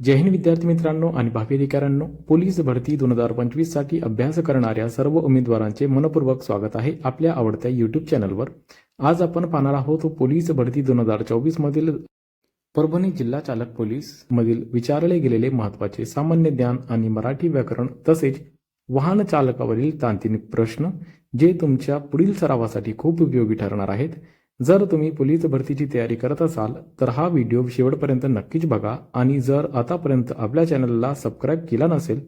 जय हिंद विद्यार्थी मित्रांनो आणि भावी अधिकाऱ्यांनो पोलीस भरती दोन हजार पंचवीससाठी अभ्यास करणाऱ्या सर्व उमेदवारांचे मनपूर्वक स्वागत आहे आपल्या आवडत्या युट्यूब चॅनलवर आज आपण पाहणार आहोत पोलीस भरती दोन हजार चोवीस मधील परभणी जिल्हा चालक पोलीस मधील विचारले गेलेले महत्त्वाचे सामान्य ज्ञान आणि मराठी व्याकरण तसेच वाहन चालकावरील तांत्रिक प्रश्न जे तुमच्या पुढील सरावासाठी खूप उपयोगी ठरणार आहेत. जर तुम्ही पोलीस भरतीची तयारी करत असाल तर हा व्हिडिओ शेवटपर्यंत नक्कीच बघा. आणि जर आतापर्यंत आपल्या चॅनलला सबस्क्राईब केला नसेल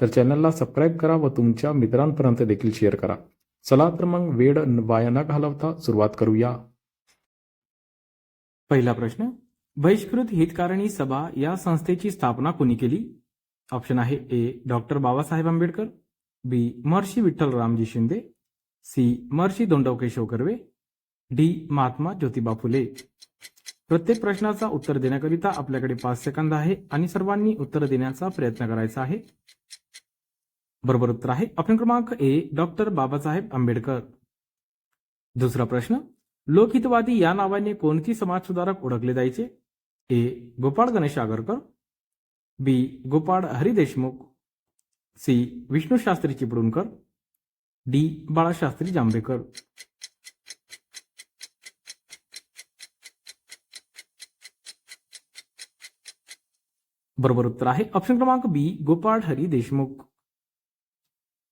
तर चॅनलला सबस्क्राईब करा व तुमच्या मित्रांपर्यंत देखील शेअर करा. चला तर मग वेळ वाया न घालवता सुरुवात करूया. पहिला प्रश्न बहिष्कृत हितकारिणी सभा या संस्थेची स्थापना कोणी केली? ऑप्शन आहे A doctor Babasaheb Ambedkar B Maharshi Vitthal Ramji Shinde C Maharshi Dhondo Keshav Karve D. Mahatma Jyotiba Phule. प्रत्येक प्रश्नाचा उत्तर देण्याकरिता आपल्याकडे पाच सेकंद आहे आणि सर्वांनी उत्तर देण्याचा प्रयत्न करायचा आहे. बरोबर उत्तर आहे. ऑप्शन क्रमांक ए डॉक्टर बाबासाहेब आंबेडकर. दुसरा प्रश्न लोकहितवादी या नावाने कोणती समाजसुधारक ओळखले जायचे? A Gopal Ganesh Agarkar B Gopal Hari Deshmukh. C Vishnu Shastri Chiplunkar. D Balshastri Jambhekar. बरोबर उत्तर आहे. ऑप्शन क्रमांक बी गोपाळ हरी देशमुख.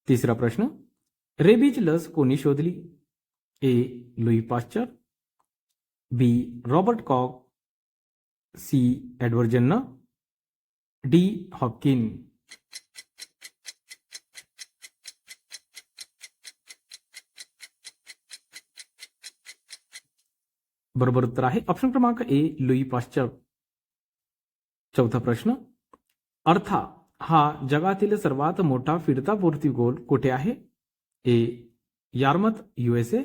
तिसरा प्रश्न, रेबीज लस कोणी शोधली? A Louis Pasteur. B Robert Koch. C Edward Jenner D Hopkin. बरोबर उत्तर आहे. ऑप्शन क्रमांक ए लुई पाश्चर. चौथा प्रश्न अर्था हा जगातील सर्वात मोठा फिरता पोर्तिगोल कुठे आहे? A Yarmouth USA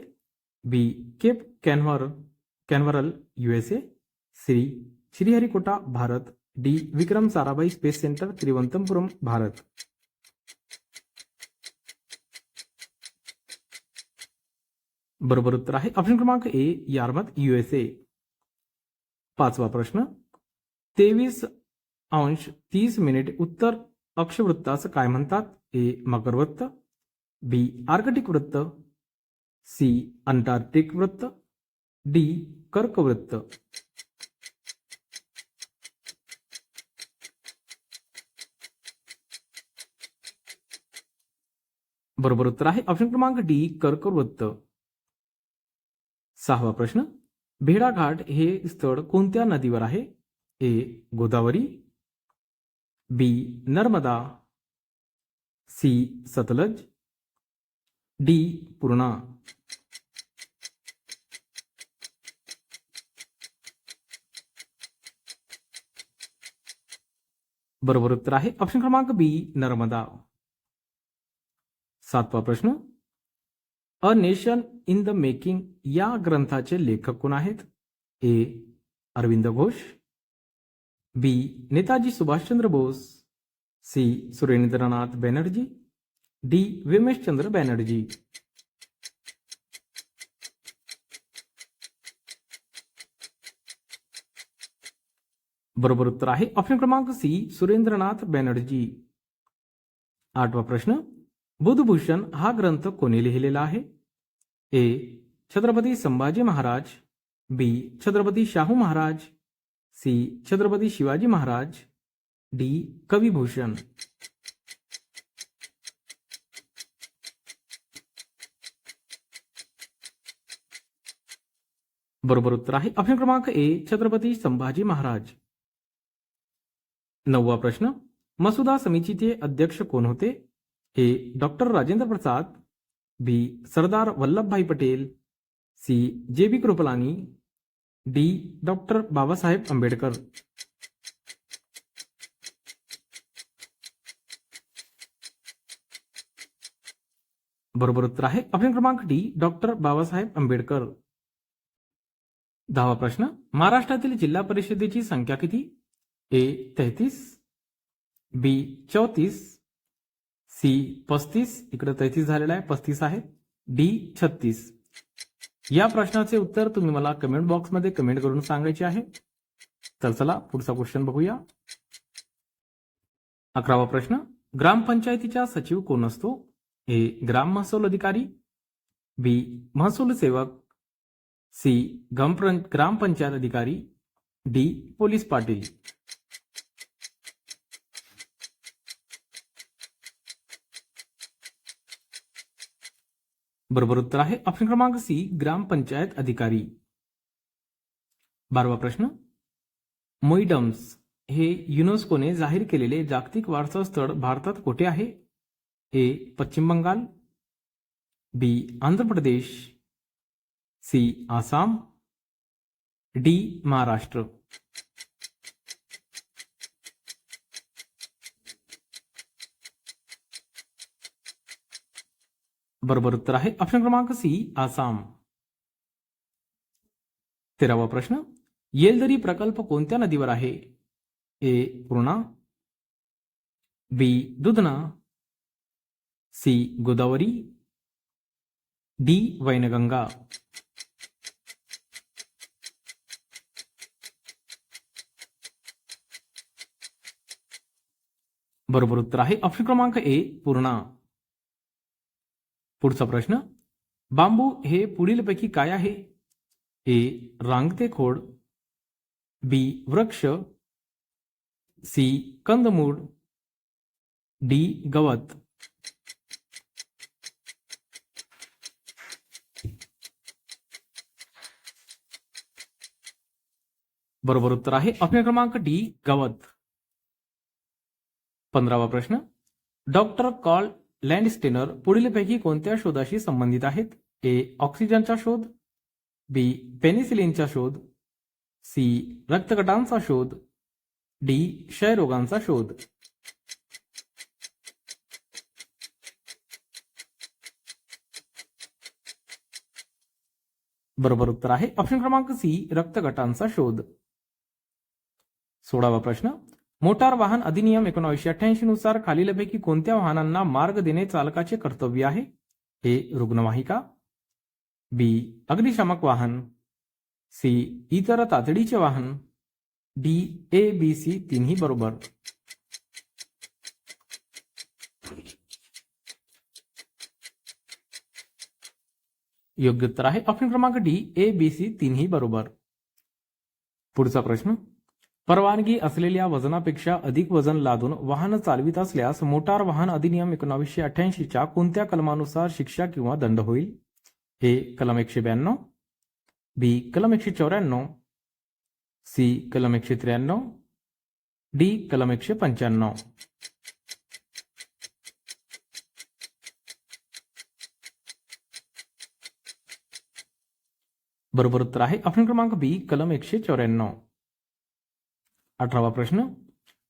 B, Cape Canaveral, Canaveral USA C, Sriharikota, Bharat, D, Vikram Sarabhai space centre Thiruvananthapuram Bharat. बरोबर उत्तर आहे ऑप्शन क्रमांक ए यार्मथ युएसए पाचवा प्रश्न, तेवीस अंश तीस मिनिट उत्तर अक्षवृत्ताचं काय म्हणतात? ए मकरवृत्त बी आर्कटिक वृत्त सी अंटार्क्टिक वृत्त डी कर्कवृत्त. बरोबर उत्तर आहे. ऑप्शन क्रमांक डी कर्कवृत्त. सहावा प्रश्न. भेडाघाट हे स्थळ कोणत्या नदीवर आहे? A Godavari B. Narmada C. Sutlej D. Purna. बरोबर उत्तर आहे. ऑप्शन क्रमांक बी नर्मदा. सातवा प्रश्न. A nation in the making या ग्रंथाचे लेखक कोण आहेत? A. Aurobindo Ghosh B Netaji Subhashchandra Bose C Surendranath Banerjee D Womeshchandra Banerjee बरोबर उत्तर आहे. ऑप्शन क्रमांक सी सुरेंद्रनाथ बॅनर्जी आठवा प्रश्न. बुधभूषण हा ग्रंथ कोणी लिहिलेला आहे? A Chhatrapati Sambhaji Maharaj. B Chhatrapati Shahu Maharaj. C. Chhatrapati Shivaji Maharaj D. Kavibhushan. बरोबर उत्तर आहे. ऑप्शन क्रमांक ए छत्रपती संभाजी महाराज. नववा प्रश्न. मसुदा समितीचे अध्यक्ष कोण होते? A. Doctor Rajendra Prasad B. Sardar Vallabhbhai Patel C. J. B. Kripalani D. Doctor Babasaheb Ambedkar. बरोबर उत्तर आहे. ऑप्शन क्रमांक डी. डॉक्टर बाबासाहेब आंबेडकर. दहावा प्रश्न. महाराष्ट्रातील जिल्हा परिषदेची संख्या किती? ए. तेहतीस. बी. चौतीस. सी. पस्तीस. इकडे तेहतीस झालेला आहे. पस्तीस आहे. डी. छत्तीस. या प्रश्नाचे उत्तर तुम्ही मला कमेंट बॉक्समध्ये कमेंट करून सांगायचे आहे. तर चला पुढचा क्वेश्चन बघूया. अकरावा प्रश्न. ग्रामपंचायतीचा सचिव कोण असतो? ए. ग्राम महसूल अधिकारी. बी महसूल सेवक. सी ग्रामपंचायत अधिकारी. D police Patil. बरोबर उत्तर आहे. ऑप्शन क्रमांक सी ग्रामपंचायत अधिकारी. बारवा प्रश्न. मोईडम्स हे युनेस्कोने जाहीर केलेले जागतिक वारसा स्थळ भारतात कुठे आहे? A, Paschim Bengal. B, Andhra Pradesh. C, Assam. D, Maharashtra. बरोबर उत्तर आहे. ऑप्शन क्रमांक सी, आसाम. तेरावा प्रश्न. येलदरी प्रकल्प कोणत्या नदीवर आहे? A, Purna. B, Dudhna. C, Godavari. D, Wainganga. बरोबर उत्तर आहे. ऑप्शन क्रमांक ए, पूर्णा. पुढचा प्रश्न, बांबू हे पुढीलपैकी काय आहे? ए, रांगते खोड, बी, वृक्ष, सी, कंदमूळ, डी, गवत. बरोबर उत्तर आहे ऑप्शन क्रमांक डी, गवत. पंधरावा प्रश्न, डॉक्टर कॉल लँडस्टेनर पुढीलपैकी कोणत्या शोधाशी संबंधित आहेत? ए ऑक्सिजनचा शोध बी पेनिसिलिनचा शोध सी रक्तगटांचा शोध डी क्षयरोगांचा शोध. बरोबर उत्तर आहे. ऑप्शन क्रमांक सी रक्तगटांचा शोध. सोळावा प्रश्न. मोटार वाहन अधिनियम एकोणीसशे अठ्ठ्याऐंशी नुसार खालीलपैकी कोणत्या वाहनांना मार्ग देणे चालकाचे कर्तव्य आहे? ए रुग्णवाहिका. बी अग्निशामक वाहन. सी इतर तातडीचे वाहन. डी ए बी सी तिन्ही बरोबर. योग्य उत्तर आहे. ऑप्शन क्रमांक डी ए बी सी तिन्ही बरोबर. पुढचा प्रश्न. परवानगी असलेल्या वजनापेक्षा अधिक वज़न लादून वाहन चालवित असल्यास मोटार वाहन अधिनियम एकोणावीसशे अठ्ठ्याऐंशीच्या कोणत्या कलमानुसार शिक्षा किंवा दंड होईल? ए, कलम एकशे ब्याण्णव, बी, कलम एकशे चौऱ्याण्णव, सी, कलम एकशे त्र्याण्णव, डी, कलम एकशे पंच्याण्णव. बरोबर उत्तर आहे. ऑप्शन क्रमांक बी, कलम एकशे चौऱ्याण्णव. अठरावा प्रश्न.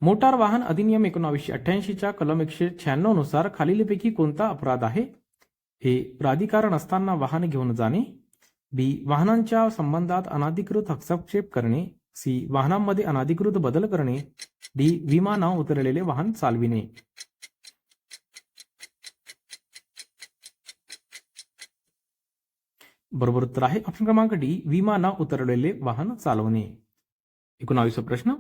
मोटार वाहन अधिनियम एकोणावीसशे अठ्ठ्याऐंशीच्या कलम एकशे शहाण्णवनुसार खालीलपैकी कोणता अपराध आहे? हे प्राधिकारण असताना वाहन घेऊन जाणे. बी वाहनांच्या संबंधात अनाधिकृत हस्तक्षेप करणे. सी वाहनांमध्ये अनाधिकृत बदल करणे. डी विमा न उतरलेले वाहन चालविणे. बरोबर उत्तर आहे. ऑप्शन क्रमांक डी विमा न उतरलेले वाहन चालवणे. एकोणावीस प्रश्न.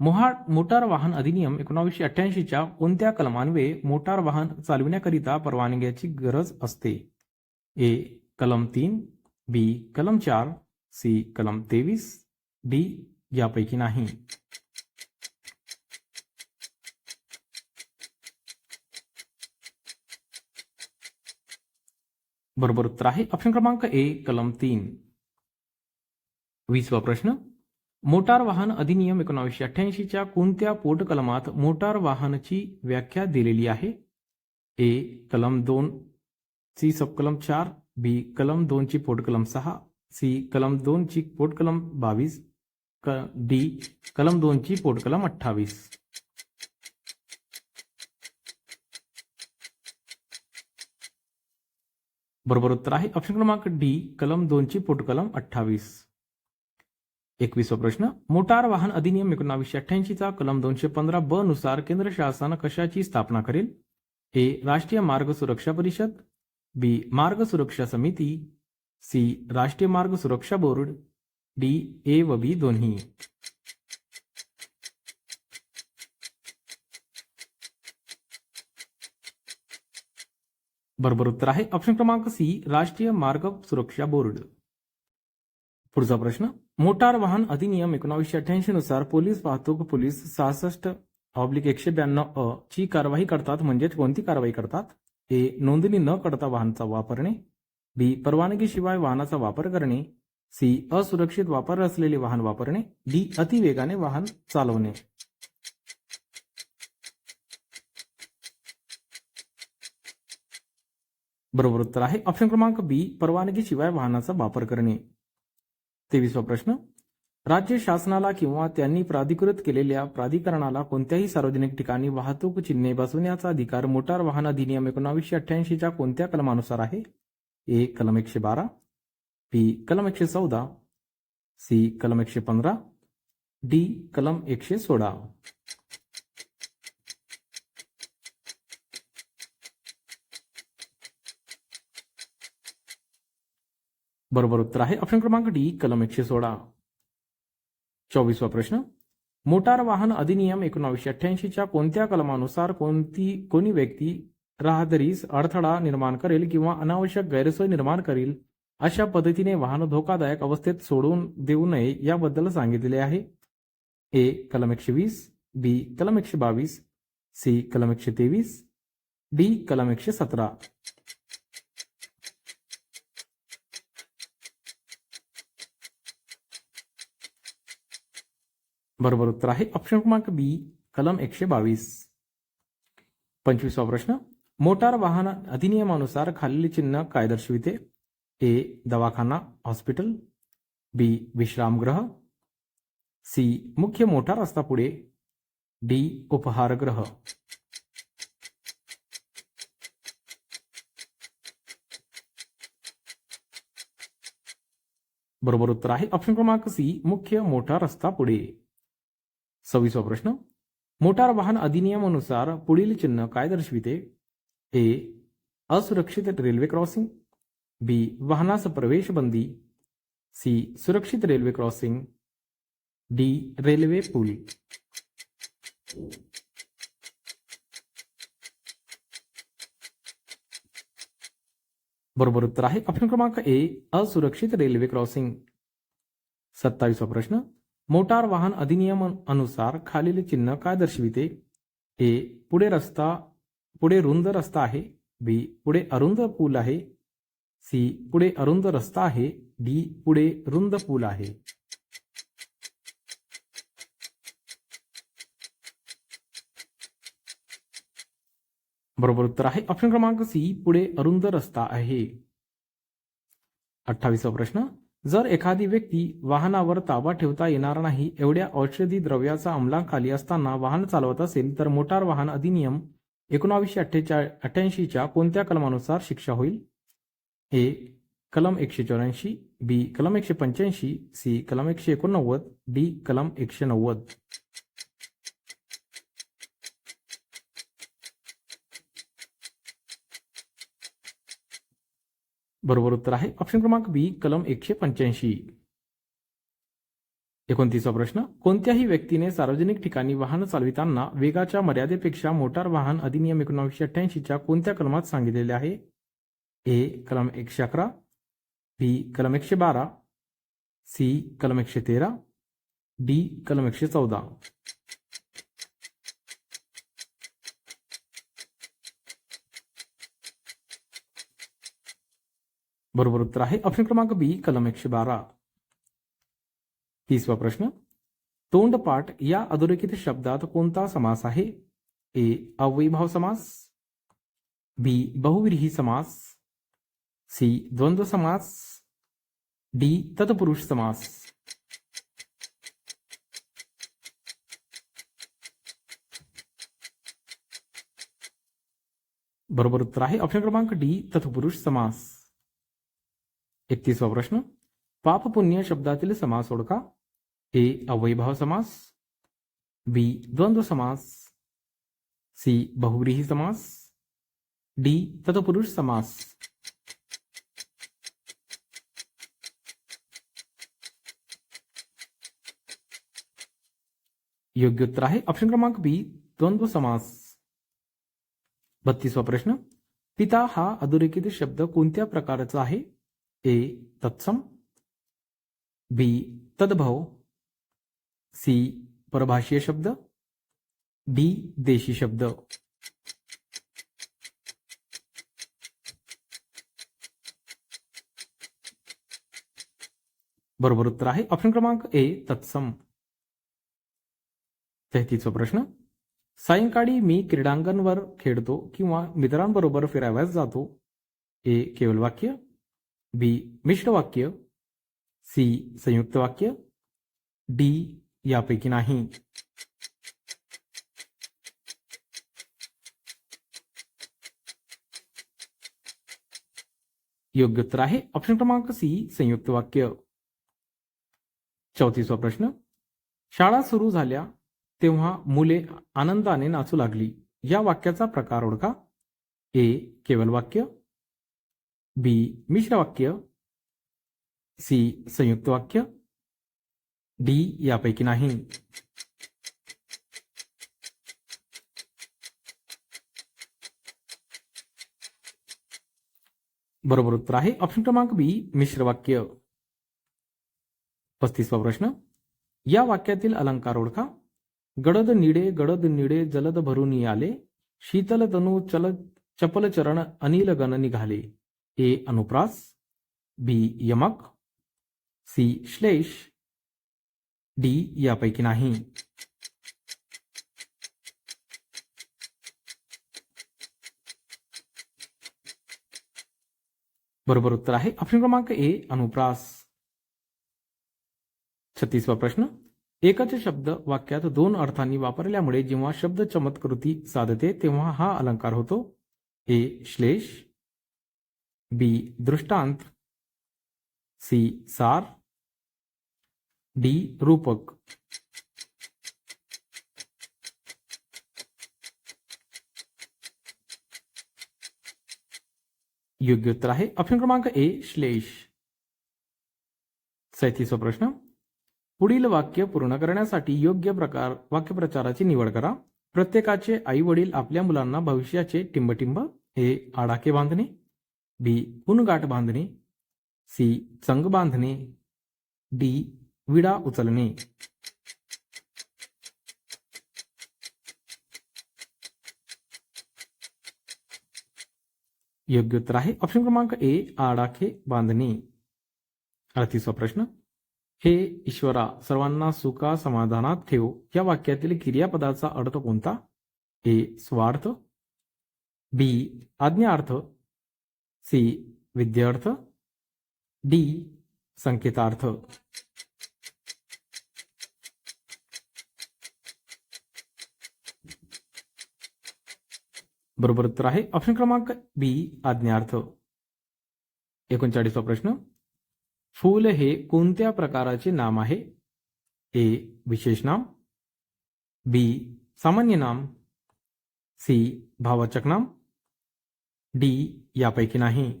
मोटार वाहन अधिनियम एकोणावीसशे अठ्ठ्याऐंशीच्या कोणत्या कलमान्वये मोटार वाहन चालविण्याकरिता परवानग्याची गरज असते? ए, कलम तीन, बी, कलम चार, सी, कलम तेवीस, डी, यापैकी नाही. बरोबर उत्तर आहे. ऑप्शन क्रमांक ए, कलम तीन. वीसवा प्रश्न. मोटार वाहन अधिनियम एकोणावीसशे अठ्ठ्याऐंशीच्या कोणत्या पोटकलमात मोटार वाहनची व्याख्या दिलेली आहे? ए कलम दोन सी सबकलम चार बी कलम दोनची पोटकलम सहा सी कलम दोनची पोटकलम बावीस क डी कलम दोनची पोटकलम अठ्ठावीस. बरोबर उत्तर आहे. ऑप्शन क्रमांक डी कलम दोनची पोटकलम अठ्ठावीस. एकवीसवा प्रश्न मोटार वाहन अधिनियम एकोणावीसशे अठ्ठ्याऐंशीचा कलम दोनशे पंधरा ब नुसार केंद्र शासन कशाची स्थापना करेल? ए राष्ट्रीय मार्ग सुरक्षा परिषद बी मार्ग सुरक्षा समिती सी राष्ट्रीय मार्ग सुरक्षा बोर्ड डी ए व बी दोन्ही. बरोबर उत्तर आहे. ऑप्शन क्रमांक सी राष्ट्रीय मार्ग सुरक्षा बोर्ड. पुढचा प्रश्न. मोटार वाहन अधिनियम एकोणीसशे अठ्ठ्याऐंशी नुसार पोलीस वाहतूक पोलीस सहासष्ट ऑब्लिक एकशे ब्याण्णव अ ची कारवाई करतात म्हणजेच कोणती कारवाई करतात? ए. नोंदणी न करता वाहनाचा वापरणे. बी. परवानगीशिवाय वाहनाचा वापर करणे. सी. असुरक्षित वापर असलेले वाहन वापरणे. डी. अतिवेगाने वाहन चालवणे. बरोबर उत्तर आहे. ऑप्शन क्रमांक बी. परवानगीशिवाय वाहनाचा वापर करणे. तेवीसवा प्रश्न. राज्य शासनाला किंवा त्यांनी प्राधिकृत केलेल्या प्राधिकरणाला कोणत्याही सार्वजनिक ठिकाणी वाहतूक चिन्हे बसवण्याचा अधिकार मोटार वाहन अधिनियम एकोणावीसशे अठ्ठ्याऐंशीच्या कोणत्या कलमानुसार आहे? ए. कलम एकशे बारा. बी. कलम एकशे चौदा. सी. कलम एकशे पंधरा. डी. कलम एकशे सोळा. बरोबर उत्तर आहे. ऑप्शन क्रमांक डी कलम एकशे सोळा. चोवीसवा प्रश्न. मोटार वाहन अधिनियम एकोणावीसशे अठ्ठ्याऐंशीच्या कोणत्या कलमानुसार कोणती कोणी व्यक्ती राहदरीस अडथळा निर्माण करेल किंवा अनावश्यक गैरसोय निर्माण करेल अशा पद्धतीने वाहन धोकादायक अवस्थेत सोडून देऊ नये याबद्दल सांगितले आहे. ए कलम एकशे वीस. बी कलम एकशे बावीस. सी कलम एकशे तेवीस. डी कलम एकशे सतरा. बरोबर उत्तर आहे. ऑप्शन क्रमांक बी कलम एकशे बावीस. पंचवीसवा प्रश्न. मोटार वाहन अधिनियमानुसार खालील चिन्ह काय दर्शविते? ए दवाखाना हॉस्पिटल बी विश्रामगृह. सी मुख्य मोठा रस्ता पुढे. डी उपहारगृह. बरोबर उत्तर आहे. ऑप्शन क्रमांक सी मुख्य मोठा रस्ता पुढे. सव्वीसवा प्रश्न. मोटार वाहन अधिनियमानुसार पुढील चिन्ह काय दर्शविते? ए. असुरक्षित रेल्वे क्रॉसिंग. बी. वाहनास प्रवेश बंदी सी. सुरक्षित रेल्वे क्रॉसिंग. डी. रेल्वे पूल. बरोबर उत्तर आहे. ऑप्शन क्रमांक ए. असुरक्षित रेल्वे क्रॉसिंग. सत्तावीसवा प्रश्न. मोटार वाहन अधिनियम अनुसार खालील चिन्ह काय दर्शविते? ए पुढे रस्ता पुढे रुंद रस्ता आहे. बी पुढे अरुंद पूल आहे. सी पुढे अरुंद रस्ता आहे. डी पुढे रुंद पूल आहे. बरोबर उत्तर आहे. ऑप्शन क्रमांक सी पुढे अरुंद रस्ता आहे. अठ्ठावीसवा प्रश्न. जर एखादी व्यक्ती वाहनावर ताबा ठेवता येणार नाही एवढ्या औषधी द्रव्याचा अंमलाखाली असताना वाहन चालवत असेल तर मोटार वाहन अधिनियम एकोणावीसशे अठ्ठेचाळ अठ्ठ्याऐंशीच्या कोणत्या कलमानुसार शिक्षा होईल? ए. कलम एकशे चौऱ्याऐंशी बी. कलम एकशे पंच्याऐंशी सी. कलम एकशे एकोणनव्वद डी. कलम एकशे नव्वद. बरोबर उत्तर आहे. ऑप्शन क्रमांक बी कलम एकशे पंच्याऐंशी. एकोणतीसवा प्रश्न कोणत्याही व्यक्तीने सार्वजनिक ठिकाणी वाहन चालविताना वेगाच्या मर्यादेपेक्षा मोटार वाहन अधिनियम एकोणीसशे अठ्ठ्याऐंशीच्या कोणत्या कलमात सांगितलेले आहे? ए कलम एकशे अकरा. बी कलम एकशे बारा. सी कलम एकशे तेरा. डी कलम एकशे चौदा. बरोबर उत्तर आहे. ऑप्शन क्रमांक बी, कलम एकशे बारा. तीसवा प्रश्न. तोंडपाठ या अधोरेखित शब्दात कोणता समास आहे? ए अवैभाव समास. बी, बहुव्रीही समास. सी, द्वंद्व समास. डी, तत्पुरुष समास. बरोबर उत्तर आहे. ऑप्शन क्रमांक डी, तत्पुरुष समास. एकतीसवा प्रश्न पाप पुण्य शब्दातील समास ओळखा. ए अवैभाव समास. बी, द्वंद्व समास. सी, बहुव्रीही समास. डी, तत्पुरुष समास. योग्य उत्तर आहे ऑप्शन क्रमांक बी, द्वंद्व समास. बत्तीसवा प्रश्न, पिता हा अधोरेखित शब्द कोणत्या प्रकारचा आहे? ए तत्सम बी तद्भव सी परभाषीय शब्द डी देशी शब्द। बरोबर उत्तर आहे. ऑप्शन क्रमांक ए तत्सम. तेहतीसवा प्रश्न. सायंकाळी मी क्रीडांगणवर खेळतो किंवा मित्रांबरोबर फिरावयास जातो. ए केवळ वाक्य बी मिश्र वाक्य सी संयुक्त वाक्य डी यापैकी नाही. योग्य उत्तर आहे ऑप्शन क्रमांक सी संयुक्त वाक्य. चौतीसवा प्रश्न. शाळा सुरू झाल्या तेव्हा मुले आनंदाने नाचू लागली. या वाक्याचा प्रकार ओळखा. ए केवळ वाक्य. बी मिश्र वाक्य. सी संयुक्त वाक्य. डी यापैकी नाही. बरोबर उत्तर आहे. ऑप्शन क्रमांक बी मिश्र वाक्य. पस्तीसवा प्रश्न. या वाक्यातील अलंकार ओळखा. गडद निडे गडद निडे, जलद भरून आले शीतल तनु चल, चपल चरण, अनिल गण निघाले. ए अनुप्रास बी यमक सी श्लेष डी यापैकी नाही. बरोबर उत्तर आहे. ऑप्शन क्रमांक ए अनुप्रास छत्तीसवा प्रश्न. एकच शब्द वाक्यात दोन अर्थांनी वापरल्यामुळे जेव्हा शब्द चमत्कृती साधते तेव्हा हा अलंकार होतो. ए श्लेष बी दृष्टांत. सी सार. डी रूपक. योग्य उत्तर आहे ऑप्शन क्रमांक ए श्लेष. सैतीसवा प्रश्न. पुढील वाक्य पूर्ण करण्यासाठी योग्य प्रकार वाक्यप्रचाराची निवड करा. प्रत्येकाचे आई वडील आपल्या मुलांना भविष्याचे टिंबटिंब हे आडाके बांधणे. बी पुनगाठ बांधणे सी चंग बांधणे डी विडा उचलणे योग्य उत्तर आहे ऑप्शन क्रमांक ए आडाखे बांधणे अडतीसवा प्रश्न। हे ईश्वरा, सर्वांना सुखा समाधानात ठेव. या वाक्यातील क्रियापदाचा अर्थ कोणता? ए, स्वार्थ. बी, आज्ञार्थ. सी विद्यार्थ डी संकेतार्थ। बरोबर उत्तर आहे. ऑप्शन क्रमांक बी आज्ञार्थ. एकोणचाळीसवा प्रश्न. फूल हे कोणत्या प्रकाराचे नाम आहे? ए विशेष नाम. बी सामान्य नाम. सी भावाचक नाम. डी यापैकी नाही.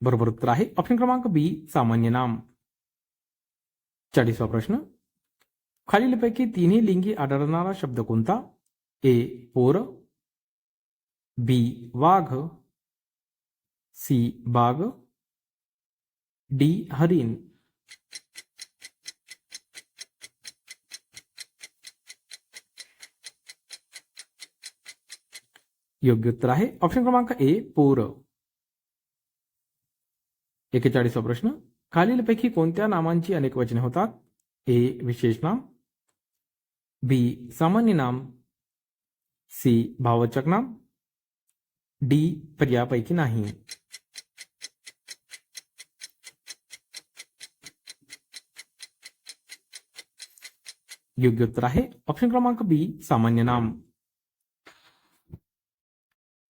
बरोबर उत्तर आहे. ऑप्शन क्रमांक बी सामान्य नाम. चाळीसवा प्रश्न. खालीलपैकी तिन्ही लिंगी आढळणारा शब्द कोणता? ए पोर. बी वाघ. सी बाग डी हरिण. योग्य उत्तर आहे. ऑप्शन क्रमांक ए पोर. एकेचाळीसवा प्रश्न. खालीलपैकी कोणत्या नामांची अनेक वचने होतात? ए विशेष नाम. बी सामान्य नाम. सी भावचक नाम. डी पर्यापैकी नाही. योग्य उत्तर आहे. ऑप्शन क्रमांक बी सामान्य नाम.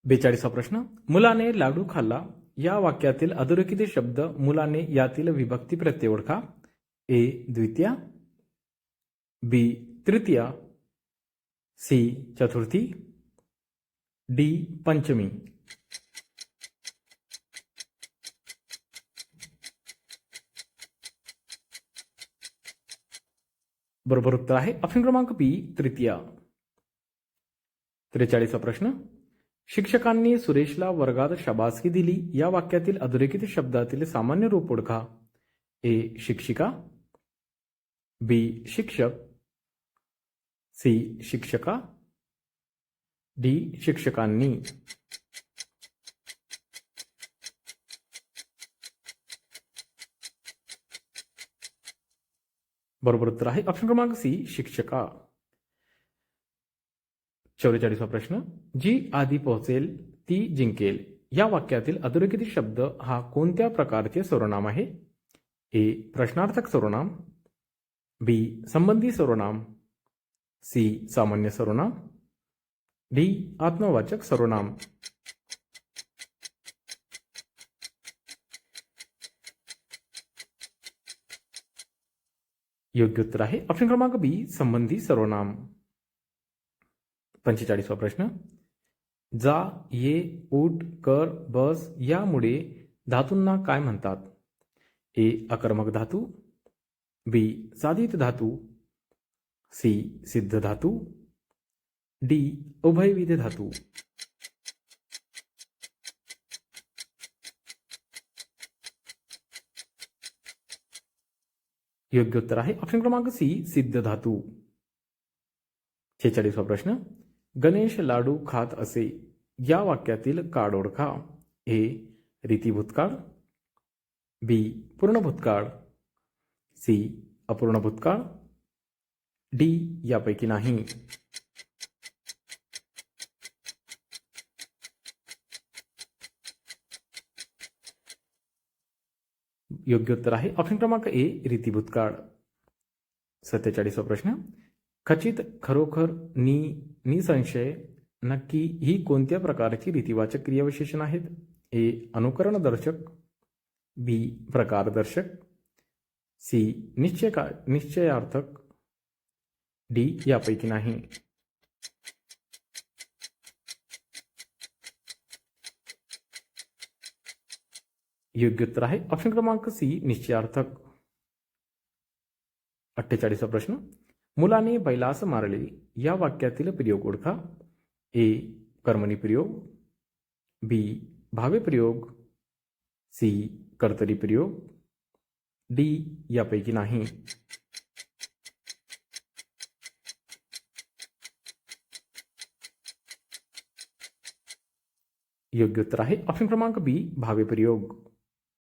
बेचाळीसवा प्रश्न. मुलाने लाडू खाल्ला. या वाक्यातील अधोरेखित शब्द मुलाने यातील विभक्ती प्रत्यय ओळखा. ए द्वितीया. बी तृतीया. सी चतुर्थी. डी पंचमी. बरोबर उत्तर आहे. ऑप्शन क्रमांक बी तृतीया. त्रेचाळीसवा प्रश्न. शिक्षकांनी सुरेशला वर्गात शबासकी दिली. या वाक्यातील अधोरेखित शब्दातील सामान्य रूप ओळखा. ए, शिक्षिका. बी, शिक्षक. सी, शिक्षका. डी, शिक्षकांनी. बरोबर उत्तर आहे. ऑप्शन क्रमांक सी, शिक्षका. चौवेचाळीसवा प्रश्न. जी आधी पोहोचेल, ती जिंकेल. या वाक्यातील अधोरेखित शब्द हा कोणत्या प्रकारचे सर्वनाम आहे? ए. प्रश्नार्थक सर्वनाम. बी. संबंधी सर्वनाम. सी. सामान्य सर्वनाम. डी. आत्मवाचक सर्वनाम. योग्य उत्तर आहे. ऑप्शन क्रमांक बी, संबंधी सर्वनाम. पंचेचाळीसवा प्रश्न. जा ये उठ कर बस यामुळे धातूंना काय म्हणतात? ए अकर्मक धातू. बी साधित धातू. सी सिद्ध धातू. डी उभयविध धातू. योग्य उत्तर आहे. ऑप्शन क्रमांक सी सिद्ध धातू. छेचाळीसवा प्रश्न. गणेश लाडू खात असे या वाक्यातील ओळखा. ए. रीती भूतकाळ. बी. पूर्ण भूतकाळ. सी. अपूर्ण भूतकाळ. डी. यापैकी नाही. योग्य उत्तर आहे. ऑप्शन क्रमांक ए. रीती भूतकाळ. सत्तेचाळीसवा प्रश्न. खचित खरोखर नि, निसंशय, नक्की ही कोणत्या प्रकारची रीतिवाचक क्रियाविशेषण आहेत? ए, अनुकरणदर्शक, बी, प्रकारदर्शक, सी, निश्चय निश्चयार्थक, डी, यापैकी नाही. योग्य उत्तर आहे. ऑप्शन क्रमांक सी, निश्चयार्थक. अठ्ठेचाळीसवा प्रश्न. मुलाने बैलास मारले, या वाक्यातील प्रयोग ओळखा. ए, कर्मणी प्रयोग. बी, भावे प्रयोग. सी, कर्तरी प्रयोग. डी, यापैकी नाही. योग्य उत्तर आहे ऑप्शन क्रमांक बी, भावे प्रयोग.